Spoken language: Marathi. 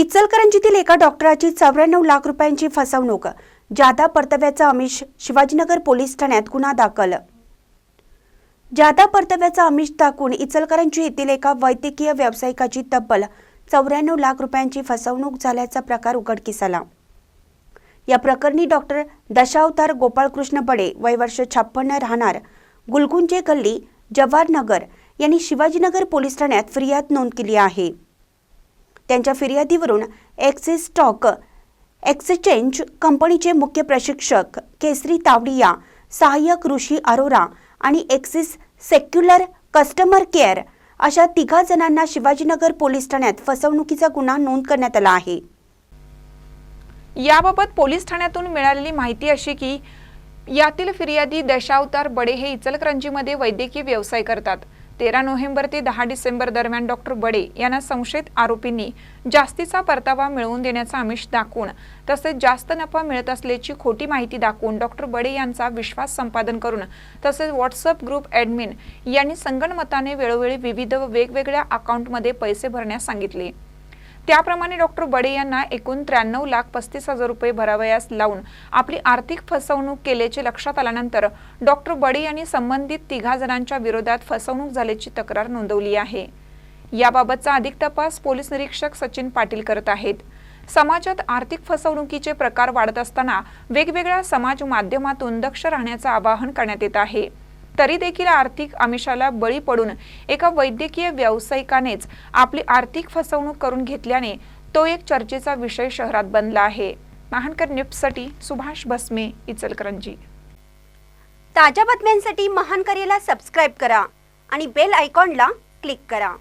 इचलकरंजीतील एका डॉक्टराची चौऱ्याण्णव लाख रुपयांची फसवणूक जादा परतव्याचा अमिष शिवाजीनगर पोलीस ठाण्यात गुन्हा दाखल. जादा परतव्याचा आमिष दाखवून इचलकरंजी येथील एका वैद्यकीय व्यावसायिकाची तब्बल चौऱ्याण्णव लाख रुपयांची फसवणूक झाल्याचा प्रकार उघडकीस आला. या प्रकरणी डॉक्टर दशावतार गोपाळकृष्ण बडे वय वर्ष छप्पन्न राहणार गुलगुंजे गल्ली जवाहरनगर यांनी शिवाजीनगर पोलीस ठाण्यात फिर्याद नोंद केली आहे. त्यांच्या फिर्यादीवरून एक्सिस स्टॉक एक्सचेंज कंपनीचे मुख्य प्रशिक्षक केसरी तावडिया सहाय्यक ऋषी अरोरा आणि एक्सिस सेक्युलर कस्टमर केअर अशा तिघा जणांना शिवाजीनगर पोलीस ठाण्यात फसवणुकीचा गुन्हा नोंद करण्यात आला आहे. याबाबत पोलीस ठाण्यातून मिळालेली माहिती अशी की यातील फिर्यादी दशावतार बडे हे इचलकरंजीमध्ये वैद्यकीय व्यवसाय करतात. तेरा नोव्हेंबर ते दहा डिसेंबर दरम्यान डॉक्टर बडे यांना संशयित आरोपींनी जास्तीचा परतावा मिळवून देण्याचा आमिष दाखवून तसेच जास्त नफा मिळत असल्याची खोटी माहिती दाखवून डॉक्टर बडे यांचा विश्वास संपादन करून तसेच व्हॉट्सअप ग्रुप ॲडमिन यांनी संगणमताने वेळोवेळी विविध वेगवेगळ्या अकाउंटमध्ये पैसे भरण्यास सांगितले. त्याप्रमाणे डॉक्टर बडे यांना एकूण त्र्याण्णव लाख पस्तीस हजार रुपये भरावयास लावून आपली आर्थिक फसवणूक केल्याचे लक्षात आल्यानंतर डॉक्टर बडे यांनी संबंधित तिघा जणांच्या विरोधात फसवणूक झाल्याची तक्रार नोंदवली आहे. याबाबतचा अधिक तपास पोलीस निरीक्षक सचिन पाटील करत आहेत. समाजात आर्थिक फसवणुकीचे प्रकार वाढत असताना वेगवेगळ्या समाज माध्यमातून दक्ष राहण्याचं आवाहन करण्यात येत आहे. तरी देखील आर्थिक आमिषाला बळी पडून एका वैद्यकीय व्यावसायिकानेच आपली आर्थिक फसवणूक करून घेतल्याने तो एक चर्चेचा विषय शहरात बनला आहे. महानकर न्यूजसाठी सुभाष भस्मे इचलकरंजी. ताज्या बातम्यांसाठी महानकरेला सबस्क्राईब करा आणि बेल आयकॉनला क्लिक करा.